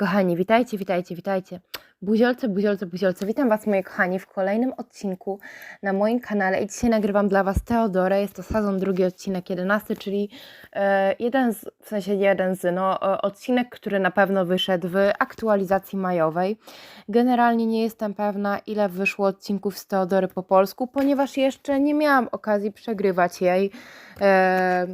kochani, witajcie, witajcie, witajcie. Buziolce, buziolce, buziolce. Witam Was, moi kochani, w kolejnym odcinku na moim kanale. I dzisiaj nagrywam dla Was Teodorę. Jest to sezon drugi, odcinek 11, czyli e, jeden z, w sensie jeden z, no, e, odcinek, który na pewno wyszedł w aktualizacji majowej. Generalnie nie jestem pewna, ile wyszło odcinków z Teodory po polsku, ponieważ jeszcze nie miałam okazji przegrywać jej. E,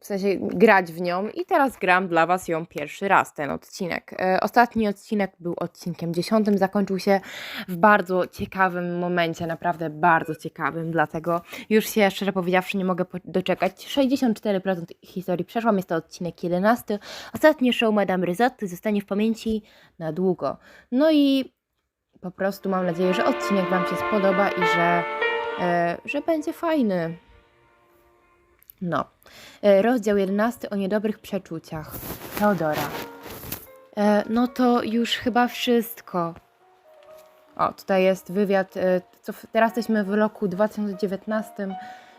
w sensie grać w nią i teraz gram dla Was ją pierwszy raz, ten odcinek. Ostatni odcinek był odcinkiem dziesiątym, zakończył się w bardzo ciekawym momencie, naprawdę bardzo ciekawym, dlatego już się szczerze powiedziawszy nie mogę doczekać. 64% historii przeszłam, jest to odcinek 11. Ostatni show Madame Risotto zostanie w pamięci na długo. No i po prostu mam nadzieję, że odcinek Wam się spodoba i że, e, że będzie fajny. No. E, Rozdział 11 o niedobrych przeczuciach. Teodora. E, no to już chyba wszystko. O, tutaj jest wywiad. e, Co teraz jesteśmy w roku 2019,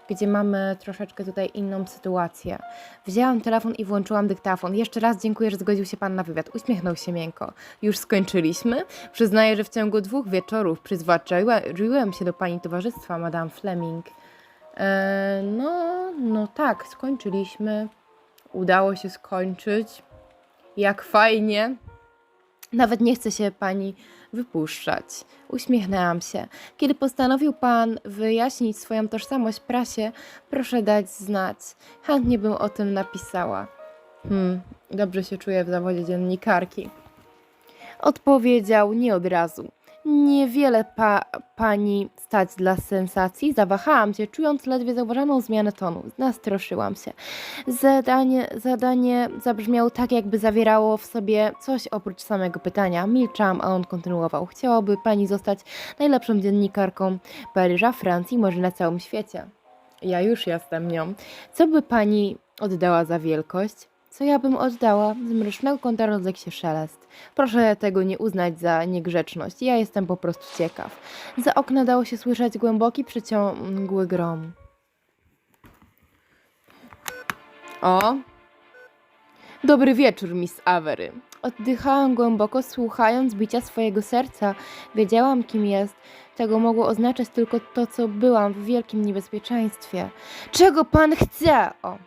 gdzie mamy troszeczkę tutaj inną sytuację. Wzięłam telefon i włączyłam dyktafon. Jeszcze raz dziękuję, że zgodził się Pan na wywiad. Uśmiechnął się miękko. Już skończyliśmy. Przyznaję, że w ciągu dwóch wieczorów przyzwyczaiłem się do Pani towarzystwa, Madame Fleming. E, no, no tak, skończyliśmy. Udało się skończyć. Jak fajnie. Nawet nie chce się pani wypuszczać. Uśmiechnęłam się. Kiedy postanowił pan wyjaśnić swoją tożsamość prasie, proszę dać znać. Chętnie bym o tym napisała. Hmm, dobrze się czuję w zawodzie dziennikarki. Odpowiedział nie od razu. Niewiele pa pani stać dla sensacji. Zawahałam się, czując ledwie zauważoną zmianę tonu. Nastroszyłam się. Zadanie, zadanie zabrzmiało tak, jakby zawierało w sobie coś oprócz samego pytania. Milczałam, a on kontynuował. Chciałaby pani zostać najlepszą dziennikarką Paryża, Francji, może na całym świecie. Ja już jestem nią. Co by pani oddała za wielkość? Co ja bym oddała? Z mrocznego kąta rozległ się szelest. Proszę tego nie uznać za niegrzeczność. Ja jestem po prostu ciekaw. Za okna dało się słyszeć głęboki, przeciągły grom. O! Dobry wieczór, Miss Avery. Oddychałam głęboko, słuchając bicia swojego serca. Wiedziałam, kim jest. Tego mogło oznaczać tylko to, co byłam w wielkim niebezpieczeństwie. Czego pan chce? O,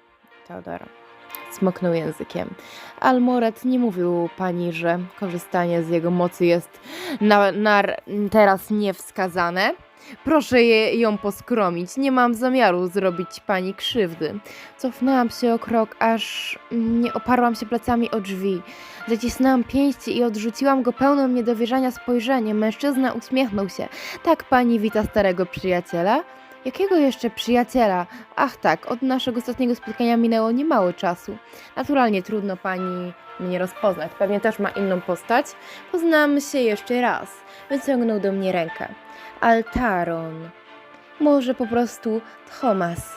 Teodora. Smoknął językiem. Almoret nie mówił pani, że korzystanie z jego mocy jest na, na, teraz niewskazane. Proszę je, ją poskromić. Nie mam zamiaru zrobić pani krzywdy. Cofnęłam się o krok, aż nie oparłam się plecami o drzwi. Zacisnęłam pięści i odrzuciłam go pełnym niedowierzania spojrzeniem. Mężczyzna uśmiechnął się. Tak pani wita starego przyjaciela? Jakiego jeszcze przyjaciela? Ach tak, od naszego ostatniego spotkania minęło niemało czasu. Naturalnie trudno pani mnie rozpoznać. Pewnie też ma inną postać. Poznamy się jeszcze raz. Wyciągnął do mnie rękę. Altaron. Może po prostu Thomas.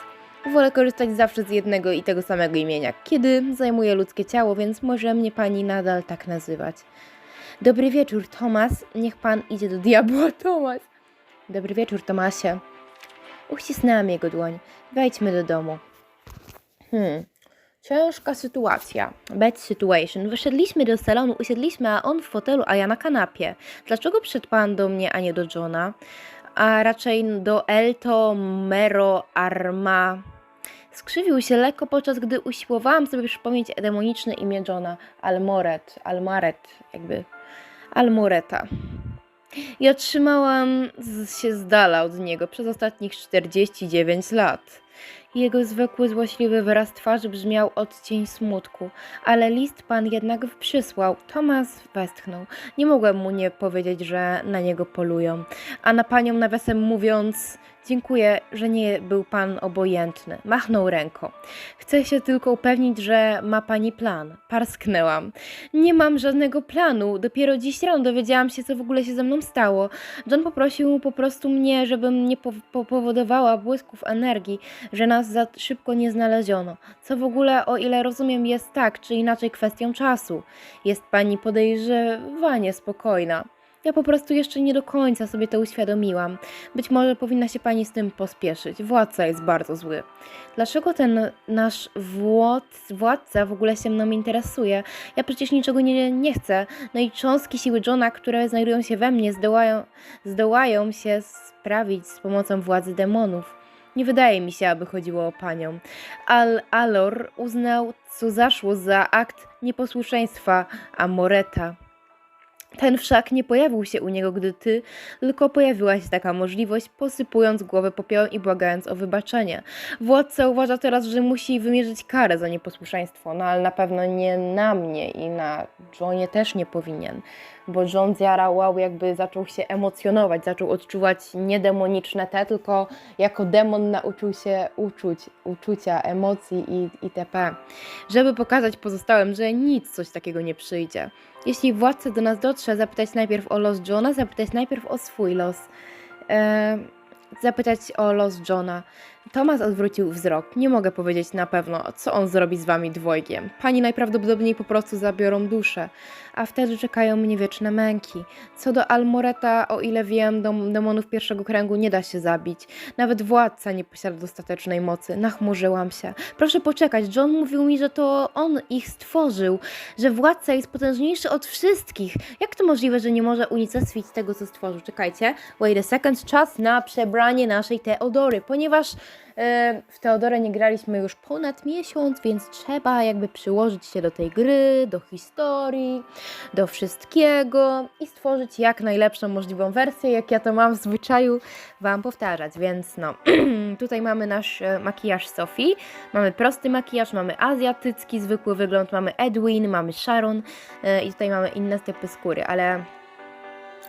Wolę korzystać zawsze z jednego i tego samego imienia, kiedy zajmuję ludzkie ciało, więc może mnie pani nadal tak nazywać. Dobry wieczór, Thomas. Niech pan idzie do diabła, Thomas. Dobry wieczór, Tomasie. Uścisnęłam jego dłoń. Wejdźmy do domu. Hmm. Ciężka sytuacja. Bad situation. Wyszedliśmy do salonu, usiedliśmy, a on w fotelu, a ja na kanapie. Dlaczego przyszedł pan do mnie, a nie do Johna? A raczej do Elto Mero Arma. Skrzywił się lekko, podczas gdy usiłowałam sobie przypomnieć demoniczne imię Johna. Almoret, Almaret, jakby Almoreta. I otrzymałam się z dala od niego przez ostatnich 49 lat. Jego zwykły, złośliwy wyraz twarzy brzmiał odcień smutku, ale list pan jednak przysłał. Tomas westchnął. Nie mogłem mu nie powiedzieć, że na niego polują. A na panią nawiasem mówiąc, dziękuję, że nie był pan obojętny. Machnął ręką. Chcę się tylko upewnić, że ma pani plan. Parsknęłam. Nie mam żadnego planu. Dopiero dziś rano dowiedziałam się, co w ogóle się ze mną stało. John poprosił po prostu mnie, żebym nie po- powodowała błysków energii, że nas za szybko nie znaleziono. Co w ogóle, o ile rozumiem, jest tak czy inaczej kwestią czasu. Jest pani podejrzewanie spokojna. Ja po prostu jeszcze nie do końca sobie to uświadomiłam. Być może powinna się pani z tym pospieszyć. Władca jest bardzo zły. Dlaczego ten nasz władz, władca w ogóle się mną interesuje? Ja przecież niczego nie, nie chcę. No i cząstki siły Johna, które znajdują się we mnie, zdołają, zdołają się sprawić z pomocą władzy demonów. Nie wydaje mi się, aby chodziło o panią. Al Alor uznał, co zaszło za akt nieposłuszeństwa Amoreta. Ten wszak nie pojawił się u niego, gdy ty, tylko pojawiła się taka możliwość, posypując głowę popiołem i błagając o wybaczenie. Władca uważa teraz, że musi wymierzyć karę za nieposłuszeństwo, no ale na pewno nie na mnie i na Johnie też nie powinien, bo John zjarał, jakby zaczął się emocjonować, zaczął odczuwać nie demoniczne te, tylko jako demon nauczył się uczuć, uczucia, emocji i itp. Żeby pokazać pozostałym, że nic coś takiego nie przyjdzie. Jeśli władca do nas dotrze, zapytać najpierw o los Johna, zapytać najpierw o swój los. E, zapytać o los Johna. Tomas odwrócił wzrok. Nie mogę powiedzieć na pewno, co on zrobi z wami dwojgiem. Pani najprawdopodobniej po prostu zabiorą duszę, a wtedy czekają mnie wieczne męki. Co do Almoreta, o ile wiem, dom, demonów pierwszego kręgu nie da się zabić. Nawet władca nie posiada dostatecznej mocy. Nachmurzyłam się. Proszę poczekać, John mówił mi, że to on ich stworzył, że władca jest potężniejszy od wszystkich. Jak to możliwe, że nie może unicestwić tego, co stworzył? Czekajcie, wait a second, czas na przebranie naszej Teodory, ponieważ w Teodorę nie graliśmy już ponad miesiąc, więc trzeba jakby przyłożyć się do tej gry, do historii, do wszystkiego i stworzyć jak najlepszą możliwą wersję, jak ja to mam w zwyczaju Wam powtarzać. Więc no, tutaj mamy nasz e, makijaż Sofii, mamy prosty makijaż, mamy azjatycki, zwykły wygląd, mamy Edwin, mamy Sharon e, i tutaj mamy inne typy skóry, ale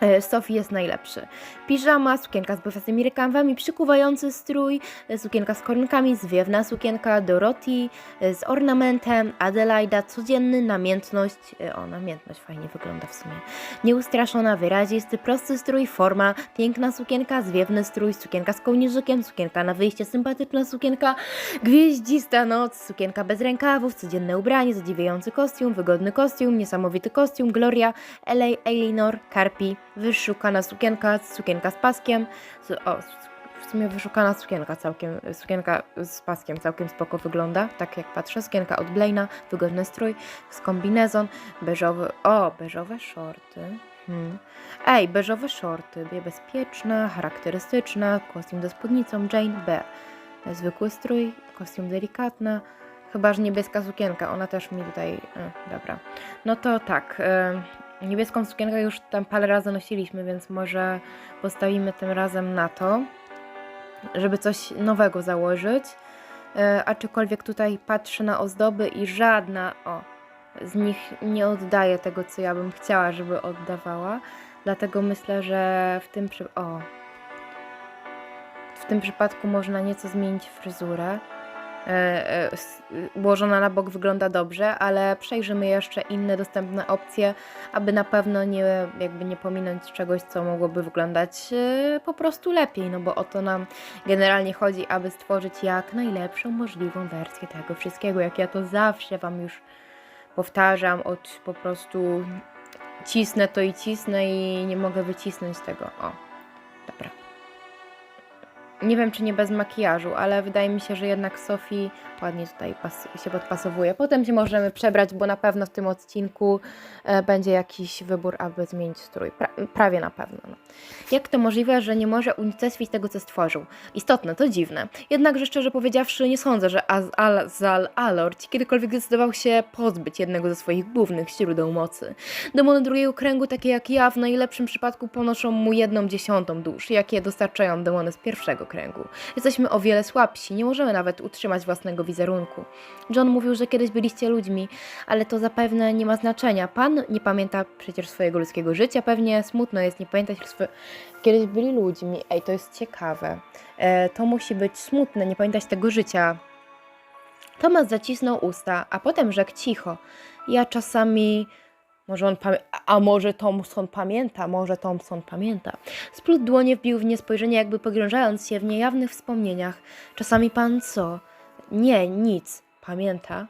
e, Sophie jest najlepszy. Piżama, sukienka z błyskastymi rękawami, przykuwający strój, e, sukienka z koronkami, zwiewna sukienka, Dorothy e, z ornamentem, Adelaida, codzienny, namiętność, o namiętność fajnie wygląda w sumie, nieustraszona, wyrazisty, prosty strój, forma, piękna sukienka, zwiewny strój, sukienka z kołnierzykiem, sukienka na wyjście, sympatyczna sukienka, gwieździsta noc, sukienka bez rękawów, codzienne ubranie, zadziwiający kostium, wygodny kostium, niesamowity kostium, Gloria, LA, Elinor, Carpi, wyszukana sukienka, sukienka z paskiem, o, w sumie wyszukana sukienka całkiem, sukienka z paskiem całkiem spoko wygląda, tak jak patrzę, sukienka od Blaina, wygodny strój, z kombinezon, beżowy, o, beżowe shorty, hmm. Ej, beżowe shorty, bezpieczne, charakterystyczne, kostium ze spódnicą, Jane, B, zwykły strój, kostium delikatny, chyba, że niebieska sukienka, ona też mi tutaj, e, dobra, no to tak, e, Niebieską sukienkę już tam parę razy nosiliśmy, więc może postawimy tym razem na to, żeby coś nowego założyć. E, aczkolwiek tutaj patrzę na ozdoby i żadna o, z nich nie oddaje tego, co ja bym chciała, żeby oddawała. Dlatego myślę, że w tym, przy... o, w tym przypadku można nieco zmienić fryzurę. E, e, ułożona na bok wygląda dobrze, ale przejrzymy jeszcze inne dostępne opcje, aby na pewno nie, jakby nie pominąć czegoś, co mogłoby wyglądać e, po prostu lepiej, no bo o to nam generalnie chodzi, aby stworzyć jak najlepszą możliwą wersję tego wszystkiego, jak ja to zawsze Wam już powtarzam, od po prostu cisnę to i cisnę i nie mogę wycisnąć tego. O, dobra. Nie wiem, czy nie bez makijażu, ale wydaje mi się, że jednak Sofii ładnie tutaj się podpasowuje. Potem się możemy przebrać, bo na pewno w tym odcinku e, będzie jakiś wybór, aby zmienić strój. Pra- prawie na pewno. No. Jak to możliwe, że nie może unicestwić tego, co stworzył? Istotne, to dziwne. Jednakże szczerze powiedziawszy, nie sądzę, że Az- Al- Zal Alord kiedykolwiek zdecydował się pozbyć jednego ze swoich głównych źródeł mocy. Demony drugiego kręgu, takie jak ja, w najlepszym przypadku ponoszą mu jedną dziesiątą dusz, jakie dostarczają demony z pierwszego kręgu. Jesteśmy o wiele słabsi, nie możemy nawet utrzymać własnego wizerunku. John mówił, że kiedyś byliście ludźmi, ale to zapewne nie ma znaczenia. Pan nie pamięta przecież swojego ludzkiego życia, pewnie smutno jest nie pamiętać. Kiedyś byli ludźmi. Ej, to jest ciekawe. E, to musi być smutne, nie pamiętać tego życia. Tomas zacisnął usta, a potem rzekł cicho. Ja czasami... Może on a może Thompson pamięta, może Thompson pamięta. Splótł dłonie, wbił w nie spojrzenie, jakby pogrążając się w niejawnych wspomnieniach. Czasami pan co? Nie, nic. Pamięta?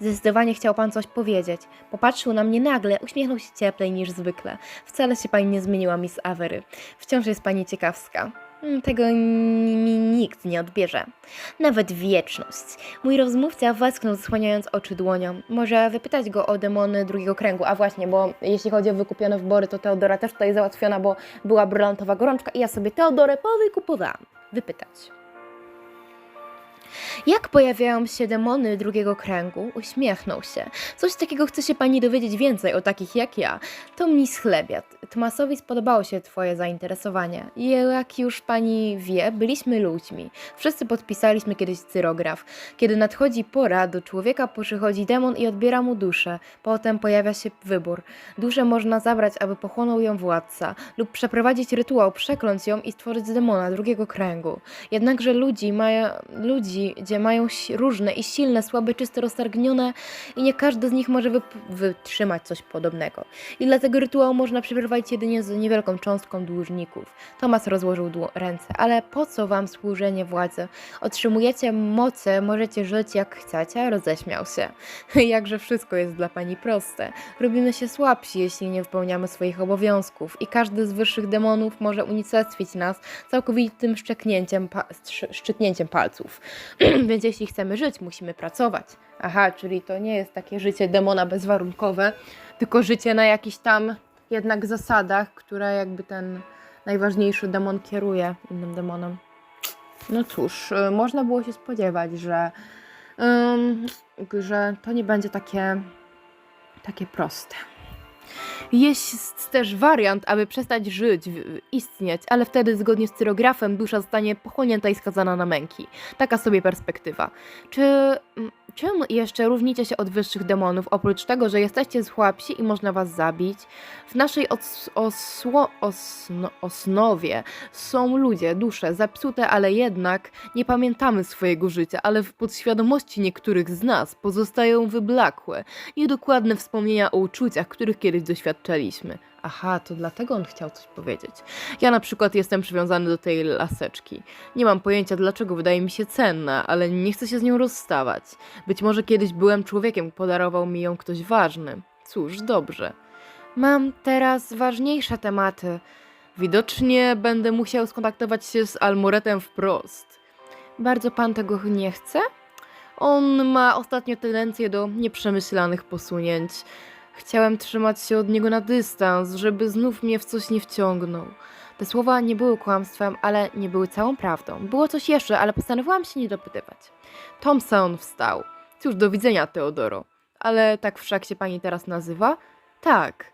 Zdecydowanie chciał pan coś powiedzieć. Popatrzył na mnie nagle, uśmiechnął się cieplej niż zwykle. Wcale się pani nie zmieniła, Miss Avery. Wciąż jest pani ciekawska. Mm, Tego mi nikt nie odbierze. Nawet wieczność. Mój rozmówca westchnął, zasłaniając oczy dłonią. Może wypytać go o demony drugiego kręgu. A właśnie, bo jeśli chodzi o wykupione wybory, to Teodora też tutaj załatwiona, bo była brylantowa gorączka i ja sobie Teodorę powykupowałam. Wypytać. Jak pojawiają się demony drugiego kręgu? Uśmiechnął się. Coś takiego chce się pani dowiedzieć więcej o takich jak ja. To Miss Chlebiat. Tomasowi spodobało się twoje zainteresowanie. Jak już pani wie, byliśmy ludźmi. Wszyscy podpisaliśmy kiedyś cyrograf. Kiedy nadchodzi pora, do człowieka przychodzi demon i odbiera mu duszę. Potem pojawia się wybór. Duszę można zabrać, aby pochłonął ją władca, lub przeprowadzić rytuał, przekląć ją i stworzyć demona drugiego kręgu. Jednakże ludzi, mają, ludzi gdzie mają różne i silne, słabe, czyste, roztargnione i nie każdy z nich może wytrzymać coś podobnego. I dlatego rytuał można przeprowadzić jedynie z niewielką cząstką dłużników. Tomas rozłożył ręce. Ale po co wam służenie władzy? Otrzymujecie moce, możecie żyć jak chcecie? Roześmiał się. Jakże wszystko jest dla pani proste. Robimy się słabsi, jeśli nie wypełniamy swoich obowiązków i każdy z wyższych demonów może unicestwić nas całkowitym szczeknięciem, pa- szczytnięciem palców. Więc jeśli chcemy żyć, musimy pracować. Aha, czyli to nie jest takie życie demona bezwarunkowe, tylko życie na jakichś tam jednak zasadach, które jakby ten najważniejszy demon kieruje innym demonom. No cóż, y, można było się spodziewać, że, ym, że to nie będzie takie, takie proste. Jest też wariant, aby przestać żyć, istnieć, ale wtedy zgodnie z cyrografem dusza zostanie pochłonięta i skazana na męki. Taka sobie perspektywa. Czy czym jeszcze różnicie się od wyższych demonów, oprócz tego, że jesteście słabsi i można was zabić? W naszej os, osno, osnowie są ludzie, dusze, zepsute, ale jednak nie pamiętamy swojego życia, ale w podświadomości niektórych z nas pozostają wyblakłe, niedokładne wspomnienia o uczuciach, których kiedyś doświadczaliśmy. Aha, to dlatego on chciał coś powiedzieć. Ja na przykład jestem przywiązany do tej laseczki. Nie mam pojęcia, dlaczego wydaje mi się cenna, ale nie chcę się z nią rozstawać. Być może kiedyś byłem człowiekiem, podarował mi ją ktoś ważny. Cóż, dobrze. Mam teraz ważniejsze tematy. Widocznie będę musiał skontaktować się z Almoretem wprost. Bardzo pan tego nie chce? On ma ostatnio tendencję do nieprzemyślanych posunięć. Chciałem trzymać się od niego na dystans, żeby znów mnie w coś nie wciągnął. Te słowa nie były kłamstwem, ale nie były całą prawdą. Było coś jeszcze, ale postanowiłam się nie dopytywać. Thompson wstał. Cóż, do widzenia, Teodoro. Ale tak wszak się pani teraz nazywa? Tak.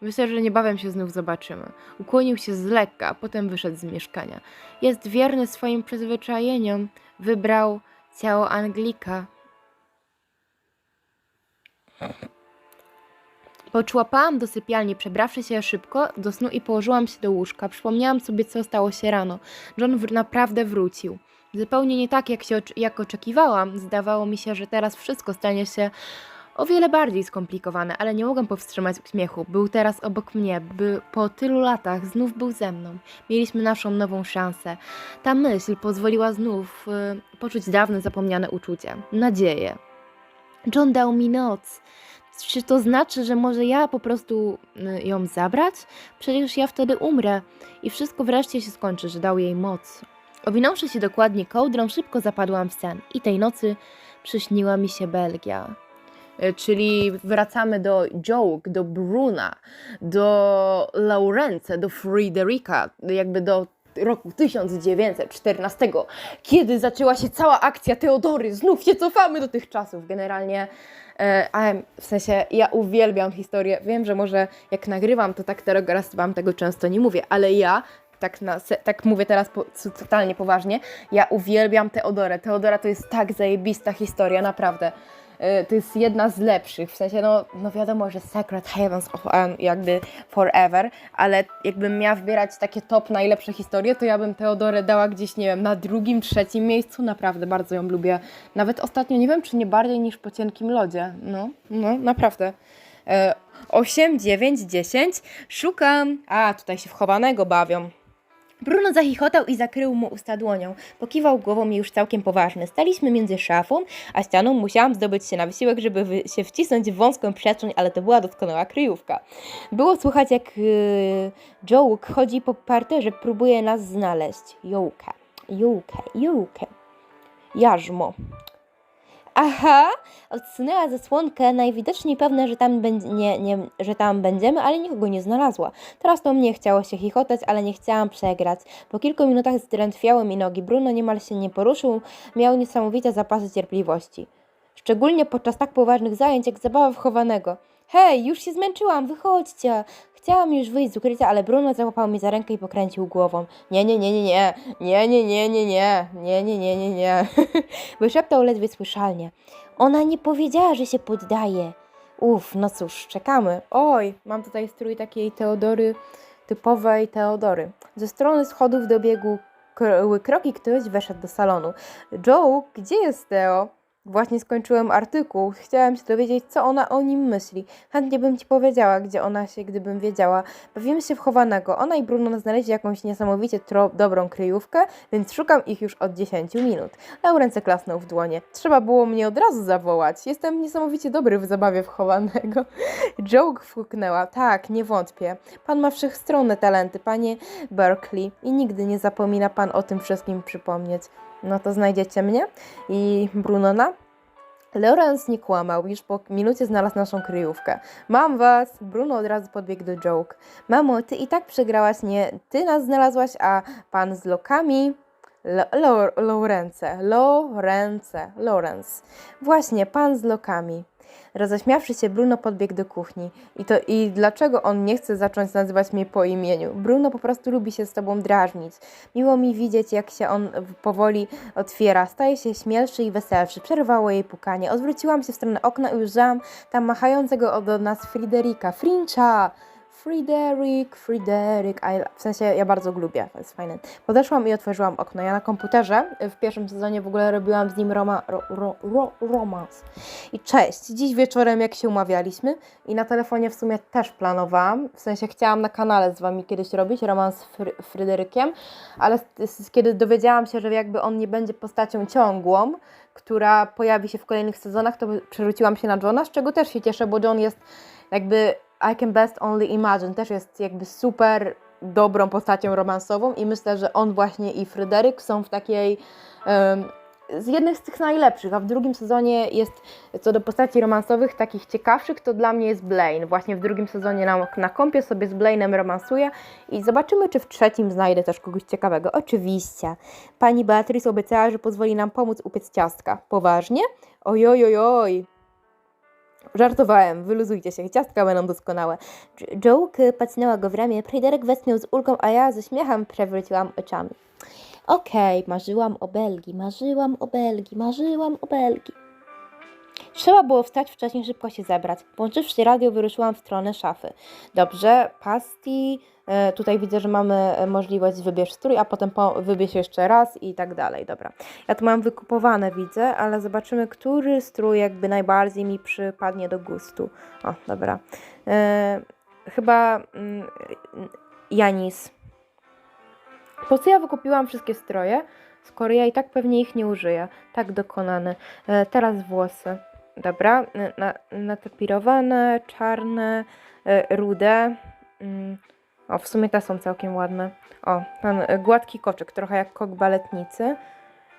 Myślę, że niebawem się znów zobaczymy. Ukłonił się z lekka, potem wyszedł z mieszkania. Jest wierny swoim przyzwyczajeniom. Wybrał ciało Anglika. Poczłapałam do sypialni, przebrawszy się szybko do snu i położyłam się do łóżka. Przypomniałam sobie, co stało się rano. John naprawdę wrócił. Zupełnie nie tak, jak, się, jak oczekiwałam. Zdawało mi się, że teraz wszystko stanie się o wiele bardziej skomplikowane, ale nie mogłam powstrzymać uśmiechu. Był teraz obok mnie, by po tylu latach znów był ze mną. Mieliśmy naszą nową szansę. Ta myśl pozwoliła znów y, poczuć dawne zapomniane uczucie, nadzieję. John dał mi noc. Czy to znaczy, że może ja po prostu y, ją zabrać? Przecież ja wtedy umrę i wszystko wreszcie się skończy, że dał jej moc. Owinąwszy się dokładnie kołdrą, szybko zapadłam w sen i tej nocy przyśniła mi się Belgia. Y, Czyli wracamy do Joke, do Bruna, do Laurence, do Frederica, jakby do roku 1914, kiedy zaczęła się cała akcja Teodory. Znów się cofamy do tych czasów. Generalnie, e, w sensie ja uwielbiam historię. Wiem, że może jak nagrywam, to tak teraz Wam tego często nie mówię, ale ja tak, na, tak mówię teraz po, totalnie poważnie, ja uwielbiam Teodorę. Teodora to jest tak zajebista historia, naprawdę. E, To jest jedna z lepszych, w sensie, no, no wiadomo, że Secret Heavens of Anne jakby forever, ale jakbym miała wybierać takie top najlepsze historie, to ja bym Teodorę dała gdzieś, nie wiem, na drugim, trzecim miejscu, naprawdę bardzo ją lubię. Nawet ostatnio, nie wiem, czy nie bardziej niż po cienkim lodzie, no, no, naprawdę. E, 8, 9, 10, szukam, a tutaj się w chowanego bawią. Bruno zachichotał i zakrył mu usta dłonią. Pokiwał głową i już całkiem poważny. Staliśmy między szafą a ścianą. Musiałam zdobyć się na wysiłek, żeby się wcisnąć w wąską przestrzeń, ale to była doskonała kryjówka. Było słychać, jak yy, Jołk chodzi po parterze, próbuje nas znaleźć. Jołka, Jołkę, Jołkę. Jarzmo. Aha, odsunęła zasłonkę, najwidoczniej pewna, że tam, będzie, nie, nie, że tam będziemy, ale nikogo nie znalazła. Teraz to mnie chciało się chichotać, ale nie chciałam przegrać. Po kilku minutach zdrętwiały mi nogi. Bruno niemal się nie poruszył, miał niesamowite zapasy cierpliwości. Szczególnie podczas tak poważnych zajęć jak zabawa w chowanego. Hej, już się zmęczyłam, wychodźcie! Chciałam już wyjść z ukrycia, ale Bruno załapał mnie za rękę i pokręcił głową. Nie, nie, nie, nie, nie, nie, nie, nie, nie, nie, nie, nie, nie, nie, nie. Wyszeptał ledwie słyszalnie. Ona nie powiedziała, że się poddaje. Uf, no cóż, czekamy. Oj, mam tutaj strój takiej Teodory, typowej Teodory. Ze strony schodów dobiegł kro- kroki, ktoś weszedł do salonu. Joe, gdzie jest Teo? Właśnie skończyłem artykuł. Chciałem się dowiedzieć, co ona o nim myśli. Chętnie bym ci powiedziała, gdzie ona się, gdybym wiedziała. Bawimy się w chowanego. Ona i Bruno znaleźli jakąś niesamowicie dobrą kryjówkę, więc szukam ich już od 10 minut. Laurence klasnął w dłonie. Trzeba było mnie od razu zawołać. Jestem niesamowicie dobry w zabawie w chowanego. Joe fuknęła. Tak, nie wątpię. Pan ma wszechstronne talenty, panie Berkeley. I nigdy nie zapomina pan o tym wszystkim przypomnieć. No to znajdziecie mnie i Brunona. Lawrence nie kłamał, już po minucie znalazł naszą kryjówkę. Mam was! Bruno od razu podbiegł do joke. Mamo, ty i tak przegrałaś, nie? Ty nas znalazłaś, a pan z lokami... Lo, lo, Lawrence, Lawrence, Lawrence. Właśnie, pan z lokami. Roześmiawszy się, Bruno podbiegł do kuchni. I to i dlaczego on nie chce zacząć nazywać mnie po imieniu? Bruno po prostu lubi się z tobą drażnić. Miło mi widzieć, jak się on powoli otwiera. Staje się śmielszy i weselszy. Przerwało jej pukanie. Odwróciłam się w stronę okna i ujrzałam tam machającego od nas Friderika. Frincha! Frederick, Frederick, I, w sensie ja bardzo lubię, to jest fajne. Podeszłam i otworzyłam okno. Ja na komputerze w pierwszym sezonie w ogóle robiłam z nim roma, ro, ro, ro, romans. I cześć, dziś wieczorem jak się umawialiśmy i na telefonie w sumie też planowałam, w sensie chciałam na kanale z Wami kiedyś robić romans z Fry, Fryderykiem, ale kiedy dowiedziałam się, że jakby on nie będzie postacią ciągłą, która pojawi się w kolejnych sezonach, to przerzuciłam się na Johna, z czego też się cieszę, bo John jest jakby I can best only imagine, też jest jakby super dobrą postacią romansową i myślę, że on właśnie i Fryderyk są w takiej em, z jednych z tych najlepszych, a w drugim sezonie jest co do postaci romansowych takich ciekawszych, to dla mnie jest Blaine. Właśnie w drugim sezonie na, na kąpie sobie z Blainem romansuję i zobaczymy, czy w trzecim znajdę też kogoś ciekawego. Oczywiście. Pani Beatrice obiecała, że pozwoli nam pomóc upiec ciastka. Poważnie? Ojoj, ojoj. Żartowałem, wyluzujcie się, ciastka będą doskonałe. Joke pacnęła go w ramię, Fryderyk westchnął z ulgą, a ja ze śmiechem przewróciłam oczami. Okej, marzyłam o Belgii, marzyłam o Belgii, marzyłam o Belgii. Trzeba było wstać wcześniej, szybko się zebrać. Włączywszy radio, wyruszyłam w stronę szafy. Dobrze, pasty. E, tutaj widzę, że mamy e, możliwość wybierz strój, a potem po, wybierz jeszcze raz i tak dalej. Dobra. Ja tu mam wykupowane, widzę, ale zobaczymy, który strój jakby najbardziej mi przypadnie do gustu. O, dobra. E, chyba mm, Janis. Po co ja wykupiłam wszystkie stroje, skoro ja i tak pewnie ich nie użyję. Tak dokonane. Teraz włosy. Dobra, na, natapirowane, czarne, rude. O, w sumie te są całkiem ładne. O, ten e, gładki koczyk, trochę jak kok baletnicy.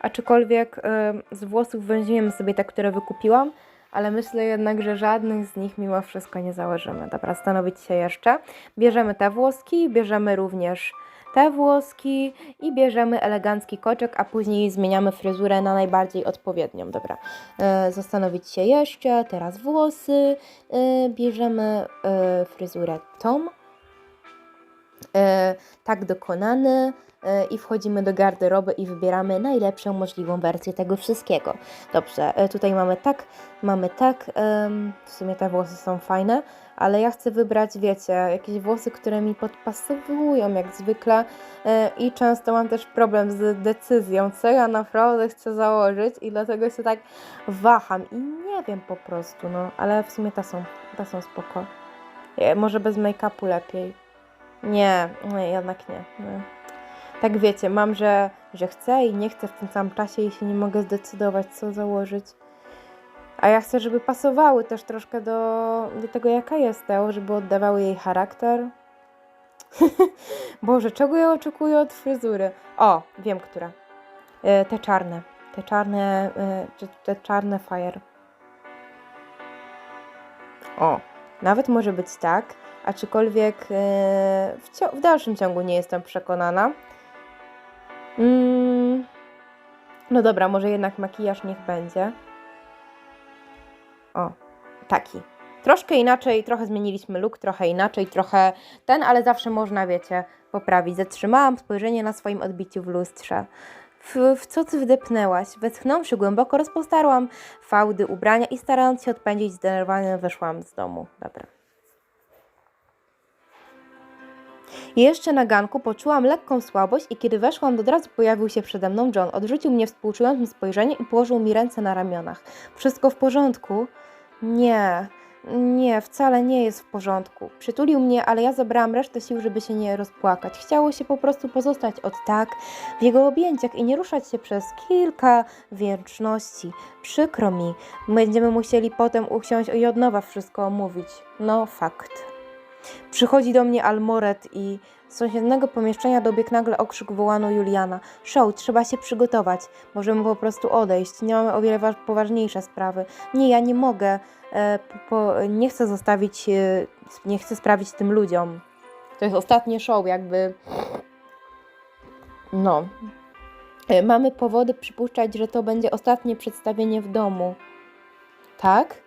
Aczkolwiek e, z włosów węziłem sobie te, które wykupiłam, ale myślę jednak, że żadnych z nich mimo wszystko nie założymy. Dobra, zastanowić się jeszcze. Bierzemy te włoski, bierzemy również te włoski i bierzemy elegancki koczek, a później zmieniamy fryzurę na najbardziej odpowiednią. Dobra, e, zastanowić się jeszcze. Teraz włosy. E, bierzemy e, fryzurę Tom. E, tak dokonany e, i wchodzimy do garderoby i wybieramy najlepszą możliwą wersję tego wszystkiego. Dobrze, e, tutaj mamy tak, mamy tak, w sumie te włosy są fajne, ale ja chcę wybrać, wiecie, jakieś włosy, które mi podpasowują jak zwykle i często mam też problem z decyzją, co ja naprawdę chcę założyć i dlatego się tak waham i nie wiem po prostu, no, ale w sumie te są, te są spoko. Może bez make-upu lepiej. Nie, nie, jednak nie. nie. Tak wiecie, mam, że, że chcę i nie chcę w tym samym czasie i się nie mogę zdecydować, co założyć. A ja chcę, żeby pasowały też troszkę do, do tego, jaka jest Teo, żeby oddawały jej charakter. Boże, czego ja oczekuję od fryzury? O, wiem, która. E, te czarne. Te czarne, e, te czarne fire. O, nawet może być tak, aczkolwiek e, w, w dalszym ciągu nie jestem przekonana. Mm, no dobra, może jednak makijaż niech będzie. O, taki. Troszkę inaczej, trochę zmieniliśmy look, trochę inaczej, trochę ten, ale zawsze można, wiecie, poprawić. Zatrzymałam spojrzenie na swoim odbiciu w lustrze. W, w co ty wdepnęłaś? Westchnąwszy głęboko, rozpostarłam fałdy ubrania i starając się odpędzić zdenerwowanie, wyszłam z domu. Dobra. Jeszcze na ganku poczułam lekką słabość i kiedy weszłam, od razu pojawił się przede mną John. Odrzucił mnie współczującym spojrzeniem i położył mi ręce na ramionach. Wszystko w porządku? Nie, nie, wcale nie jest w porządku. Przytulił mnie, ale ja zabrałam resztę sił, żeby się nie rozpłakać. Chciało się po prostu pozostać od tak w jego objęciach i nie ruszać się przez kilka wieczności. Przykro mi, będziemy musieli potem usiąść i od nowa wszystko omówić. No, fakt. Przychodzi do mnie Almoret i z sąsiedniego pomieszczenia dobiegł nagle okrzyk wołano Juliana. Show, trzeba się przygotować. Możemy po prostu odejść. Nie mamy o wiele wa- poważniejsze sprawy. Nie, ja nie mogę. E, po, nie chcę zostawić, e, nie chcę sprawić tym ludziom. To jest ostatnie show, jakby. No. E, mamy powody przypuszczać, że to będzie ostatnie przedstawienie w domu. Tak?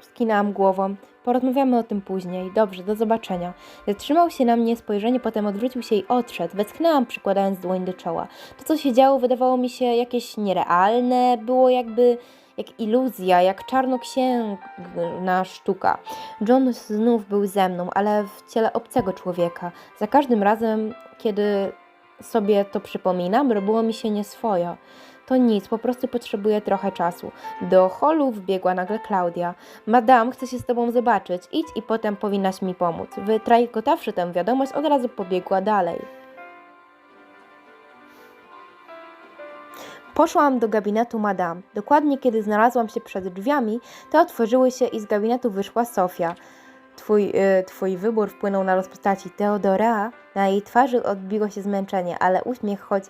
Skinęłam głową. Porozmawiamy o tym później. Dobrze, do zobaczenia. Zatrzymał się na mnie spojrzenie, potem odwrócił się i odszedł. Westchnęłam, przykładając dłoń do czoła. To, co się działo, wydawało mi się jakieś nierealne, było jakby jak iluzja, jak czarnoksięgna sztuka. John znów był ze mną, ale w ciele obcego człowieka. Za każdym razem, kiedy sobie to przypominam, robiło mi się nieswojo. To nic, po prostu potrzebuję trochę czasu. Do holu wbiegła nagle Klaudia. Madam, chcę się z tobą zobaczyć. Idź i potem powinnaś mi pomóc. Wytrajkotawszy tę wiadomość, od razu pobiegła dalej. Poszłam do gabinetu madam. Dokładnie kiedy znalazłam się przed drzwiami, te otworzyły się i z gabinetu wyszła Sofia. Twój, y, twój wybór wpłynął na los postaci Teodora. Na jej twarzy odbiło się zmęczenie, ale uśmiech, choć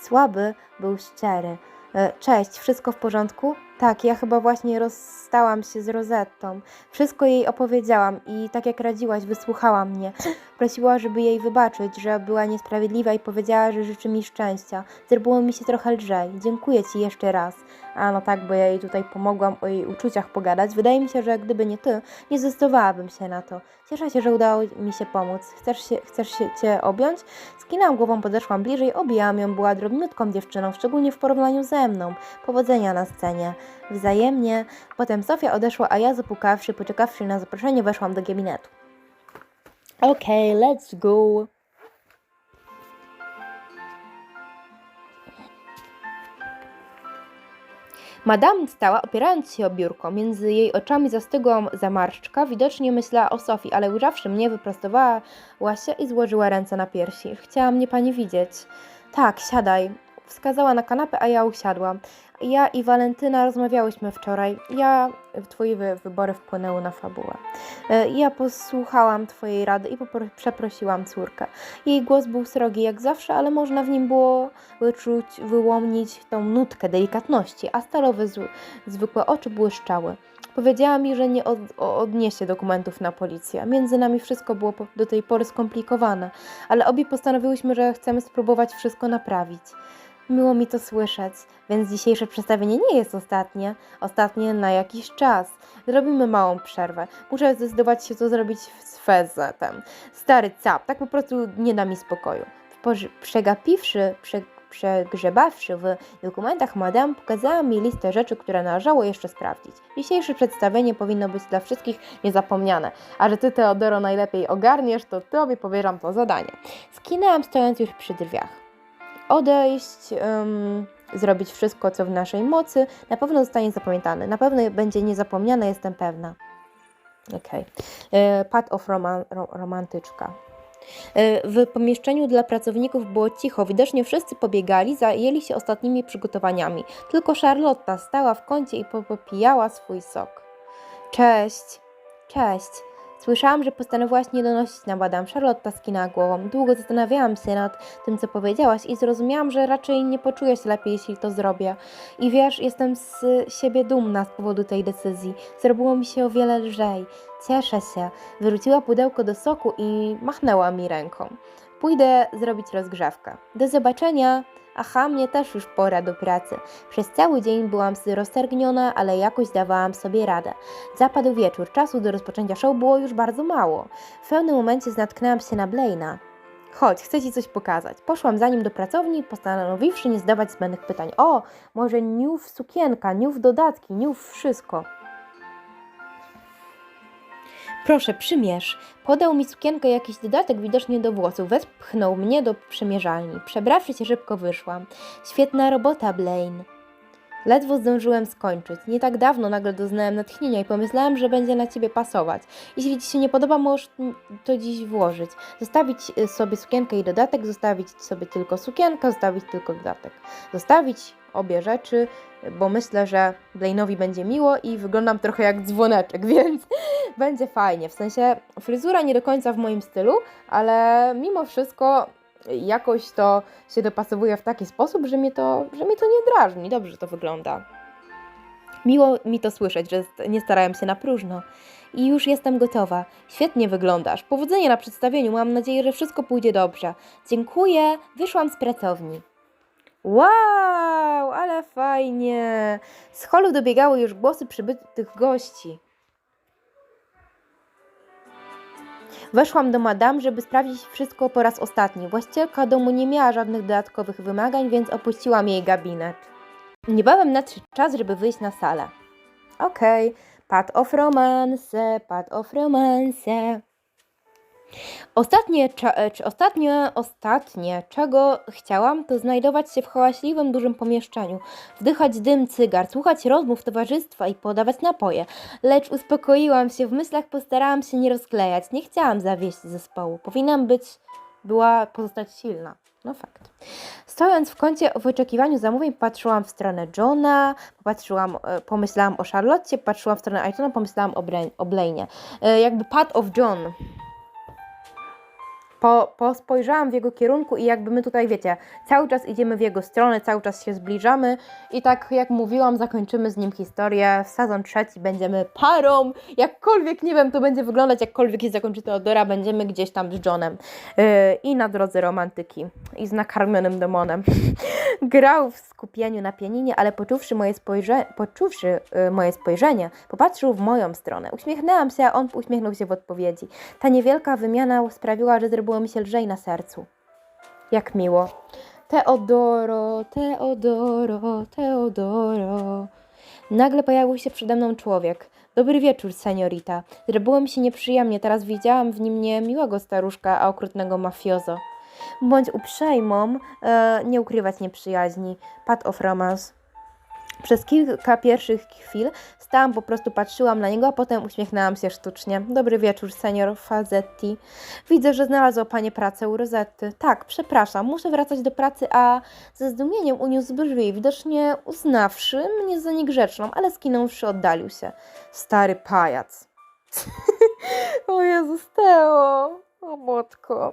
słaby, był szczery. E, Cześć, wszystko w porządku? Tak, ja chyba właśnie rozstałam się z Rozettą. Wszystko jej opowiedziałam i tak jak radziłaś, wysłuchała mnie. Prosiła, żeby jej wybaczyć, że była niesprawiedliwa i powiedziała, że życzy mi szczęścia. Zrobiło mi się trochę lżej. Dziękuję ci jeszcze raz. A no tak, bo ja jej tutaj pomogłam o jej uczuciach pogadać. Wydaje mi się, że gdyby nie ty, nie zdecydowałabym się na to. Cieszę się, że udało mi się pomóc. Chcesz się, chcesz się cię objąć? Skinęłam głową, podeszłam bliżej, objęłam ją. Była drobniutką dziewczyną, szczególnie w porównaniu ze mną. Powodzenia na scenie. Wzajemnie. Potem Sofia odeszła, a ja zapukawszy, poczekawszy na zaproszenie, weszłam do gabinetu. Okej, let's go. Madame stała, opierając się o biurko. Między jej oczami zastygła zamarszczka. Widocznie myślała o Sofii, ale ujrzawszy mnie, wyprostowała się i złożyła ręce na piersi. Chciała mnie pani widzieć. Tak, siadaj. Wskazała na kanapę, a ja usiadłam. Ja i Walentyna rozmawiałyśmy wczoraj. Ja, twoje wy- wybory wpłynęły na fabułę. E, Ja posłuchałam twojej rady i przeprosiłam córkę. Jej głos był srogi jak zawsze, ale można w nim było wyczuć, wyłonić tą nutkę delikatności, a stalowe zwykłe oczy błyszczały. Powiedziała mi, że nie od, odniesie dokumentów na policję. Między nami wszystko było do tej pory skomplikowane, ale obie postanowiłyśmy, że chcemy spróbować wszystko naprawić. Miło mi to słyszeć, więc dzisiejsze przedstawienie nie jest ostatnie. Ostatnie na jakiś czas. Zrobimy małą przerwę. Muszę zdecydować się, co zrobić z fezetem. Stary cap, tak po prostu nie da mi spokoju. Przegapiwszy, prze, przegrzebawszy w dokumentach madame, pokazała mi listę rzeczy, które należało jeszcze sprawdzić. Dzisiejsze przedstawienie powinno być dla wszystkich niezapomniane. A że ty, Teodoro, najlepiej ogarniesz, to tobie powierzam to zadanie. Skinęłam stojąc już przy drzwiach. Odejść, ym, zrobić wszystko, co w naszej mocy, na pewno zostanie zapamiętane. Na pewno będzie niezapomniane, jestem pewna. Okej. Okay. Pat of roman, ro, romantyczka. E, W pomieszczeniu dla pracowników było cicho, widocznie wszyscy pobiegali, zajęli się ostatnimi przygotowaniami. Tylko Charlotta stała w kącie i po- popijała swój sok. Cześć, cześć. Słyszałam, że postanowiłaś nie donosić na badam. Charlotta skinęła głową. Długo zastanawiałam się nad tym, co powiedziałaś i zrozumiałam, że raczej nie poczuję się lepiej, jeśli to zrobię. I wiesz, jestem z siebie dumna z powodu tej decyzji. Zrobiło mi się o wiele lżej. Cieszę się. Wyrzuciła pudełko do soku i machnęła mi ręką. Pójdę zrobić rozgrzewkę. Do zobaczenia. Aha, mnie też już pora do pracy. Przez cały dzień byłam roztargniona, ale jakoś dawałam sobie radę. Zapadł wieczór, czasu do rozpoczęcia show było już bardzo mało. W pewnym momencie natknęłam się na Blaina. Chodź, chcę ci coś pokazać. Poszłam za nim do pracowni, postanowiwszy nie zadawać zbędnych pytań. O, może niów sukienka, niów dodatki, niów wszystko. Proszę, przymierz. Podał mi sukienkę jakiś dodatek widocznie do włosów. Wepchnął mnie do przymierzalni. Przebrawszy się szybko wyszłam. Świetna robota, Blaine. Ledwo zdążyłem skończyć. Nie tak dawno nagle doznałem natchnienia i pomyślałem, że będzie na ciebie pasować. Jeśli ci się nie podoba, możesz to dziś włożyć. Zostawić y, sobie sukienkę i dodatek, zostawić sobie tylko sukienkę, zostawić tylko dodatek. Zostawić obie rzeczy, bo myślę, że Blaine'owi będzie miło i wyglądam trochę jak dzwoneczek, więc będzie fajnie. W sensie fryzura nie do końca w moim stylu, ale mimo wszystko jakoś to się dopasowuje w taki sposób, że mnie to, że mnie to nie drażni. Dobrze to wygląda. Miło mi to słyszeć, że nie starałem się na próżno. I już jestem gotowa. Świetnie wyglądasz. Powodzenia na przedstawieniu. Mam nadzieję, że wszystko pójdzie dobrze. Dziękuję. Wyszłam z pracowni. Wow, ale fajnie. Z holu dobiegały już głosy przybytych gości. Weszłam do madam, żeby sprawdzić wszystko po raz ostatni. Właścicielka domu nie miała żadnych dodatkowych wymagań, więc opuściłam jej gabinet. Niebawem nadszedł czas, żeby wyjść na salę. Okej, part of romance, part of romance. Ostatnie, e, ostatnie, ostatnie, czego chciałam, to znajdować się w hałaśliwym, dużym pomieszczeniu, wdychać dym cygar, słuchać rozmów towarzystwa i podawać napoje. Lecz uspokoiłam się, w myślach postarałam się nie rozklejać. Nie chciałam zawieść zespołu. Powinnam być, była pozostać silna. No fakt. Stojąc w kącie w oczekiwaniu zamówień, patrzyłam w stronę Johna, popatrzyłam, e, pomyślałam o Charlotte, patrzyłam w stronę Aitona, pomyślałam o, Blaine'ie. E, Jakby Pat of John. Po, po spojrzałam w jego kierunku i jakby my tutaj, wiecie, cały czas idziemy w jego stronę, cały czas się zbliżamy i tak jak mówiłam, zakończymy z nim historię. W sezon trzeci będziemy parą, jakkolwiek, nie wiem, to będzie wyglądać, jakkolwiek się zakończy Teodora, będziemy gdzieś tam z Johnem yy, i na drodze romantyki i z nakarmionym demonem. Grał w skupieniu na pianinie, ale poczuwszy moje, spojrze- poczuwszy, yy, moje spojrzenie, popatrzył w moją stronę. Uśmiechnęłam się, a on uśmiechnął się w odpowiedzi. Ta niewielka wymiana sprawiła, że zrobiło mi się lżej na sercu. Jak miło. Teodoro, Teodoro, Teodoro. Nagle pojawił się przede mną człowiek. Dobry wieczór, seniorita. Zrobiło mi się nieprzyjemnie, teraz widziałam w nim nie miłego staruszka, a okrutnego mafiozo. Bądź uprzejmą, e, nie ukrywać nieprzyjaźni. Pat of romance. Przez kilka pierwszych chwil stałam, po prostu patrzyłam na niego, a potem uśmiechnęłam się sztucznie. Dobry wieczór, senior Fazetti. Widzę, że znalazła Pani pracę u Rozetty. Tak, przepraszam, muszę wracać do pracy, a ze zdumieniem uniósł brwi, widocznie uznawszy mnie za niegrzeczną, ale skinąwszy oddalił się. Stary pajac. o Jezus, Teo. O matko.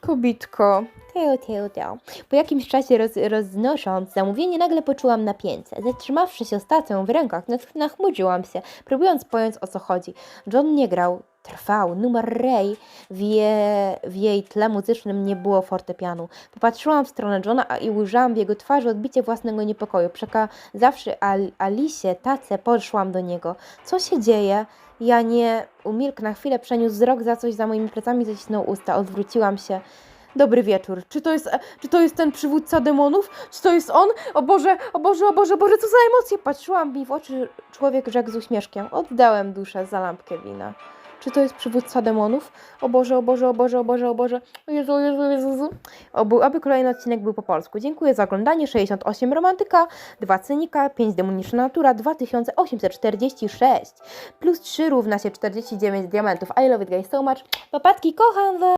Kobitko. Teo, Teo, Teo. Po jakimś czasie roz, roznosząc zamówienie, nagle poczułam napięcie. Zatrzymawszy się z w rękach, nach- nachmudziłam się, próbując pojąć o co chodzi. John nie grał. Trwał. Numer Ray w, je, w jej tle muzycznym nie było fortepianu. Popatrzyłam w stronę Johna i ujrzałam w jego twarzy odbicie własnego niepokoju. Przekazawszy Al Alicie tacę, podszłam do niego. Co się dzieje? Ja nie umilkł na chwilę, przeniósł wzrok za coś za moimi plecami, zacisnął usta. Odwróciłam się. Dobry wieczór. Czy to jest, e, czy to jest ten przywódca demonów? Czy to jest on? O Boże, o Boże, o Boże, Boże, co za emocje! Patrzyłam mi w oczy, człowiek rzekł z uśmieszkiem. Oddałem duszę za lampkę wina. Czy to jest przywódca demonów? O Boże, o Boże, o Boże, o Boże, o Boże. O Jezu, o Jezu, o Jezu. Oby, aby kolejny odcinek był po polsku. Dziękuję za oglądanie. 68 romantyka, 2 cynika, 5 demoniczna natura, 2846. Plus 3 równa się 49 diamentów. I love it guys so much. Papatki, kocham was!